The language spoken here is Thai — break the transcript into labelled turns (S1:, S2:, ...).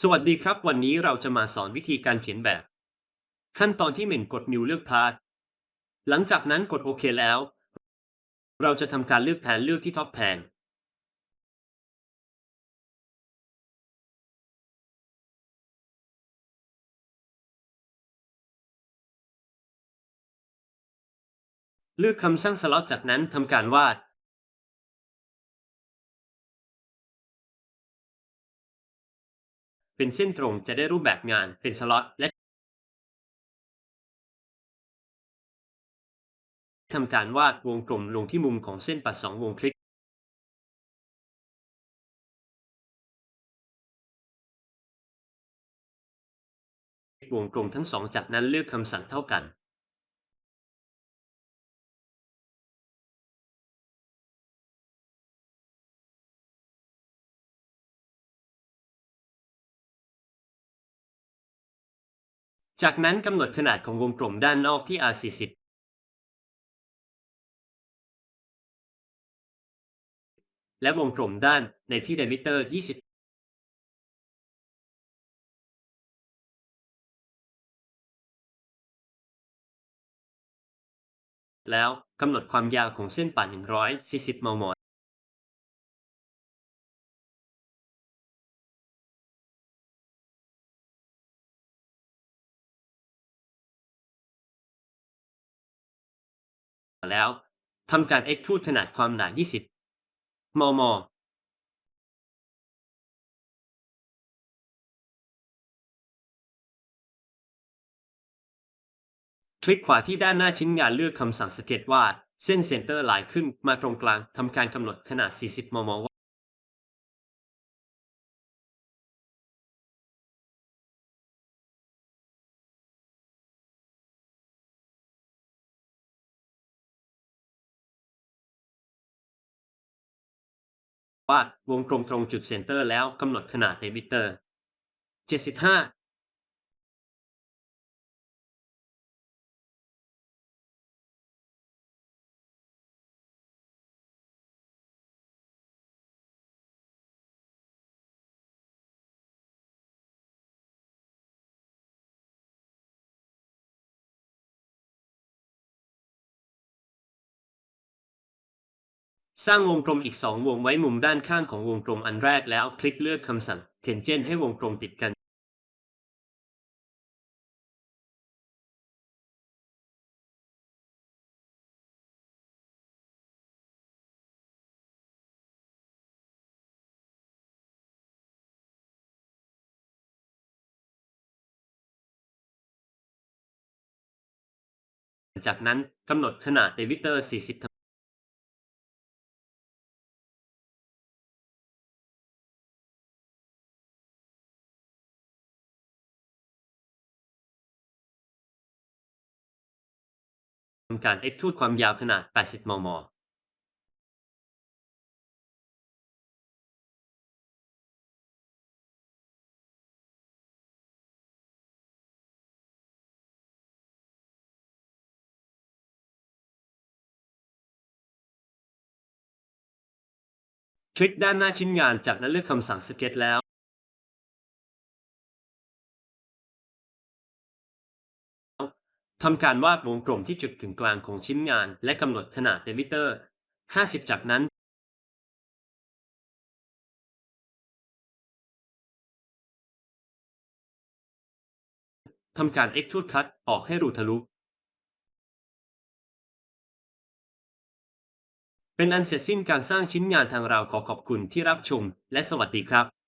S1: สวัสดีครับ วันนี้เราจะมาสอนวิธีการเขียนแบบ ขั้นตอนที่หนึ่งกดนิวเลือกพาร์ทหลังจากนั้นกดโอเคแล้ว เราจะทำการเลือกแผนเลือกที่ท็อปแผนเลือกคำสร้างสล็อตจากนั้นทำการวาด เป็นเส้นตรงจะได้รูปแบบงานเป็นสล็อตและทำการวาดวงกลมลงที่มุมของเส้นปัดสองวงคลิก วงกลมทั้งสองจากนั้นเลือกคำสั่งเท่ากัน จากนั้นกำหนดขนาดของวงกลมด้านนอกที่ R40 และวงกลมด้านในที่ diameter 20แล้วกำหนดความยาวของเส้นป่าน140 มม แล้วทำการ x ทูขนาดความหนา 20 มมคลิกขวาที่ด้านหน้าชิ้นงานเลือกคำสั่งสเก็ตวาดเส้นเซนเตอร์ไลน์ขึ้นมาตรงกลางทำการกำหนดขนาด 40 มม วาดวงกลมตรงจุดเซนเตอร์แล้วกำหนดขนาดเดบิเตอร์ 75 สร้างวงกลมอีก 2 วงไว้มุมด้านข้างของวงกลมอันแรกแล้วคลิกเลือกคำสั่ง Tangent ให้วงกลมติดกันจากนั้นกำหนดขนาดเดวิเตอร์ 40ำการ extrude ความยาวขนาด 80 มม คลิกด้านหน้าชิ้นงานจากนั้นเลือกคำสั่ง Sketch แล้ว ทำการวาดวงกลมที่จุดกึ่งกลางของชิ้นงาน และกำหนดขนาดเดมิเตอร์ 50 จากนั้น ทำการ Extrude Cut ออกให้รูทะลุ เป็นอันเสร็จสิ้นการสร้างชิ้นงานทางเราขอขอบคุณที่รับชม และสวัสดีครับ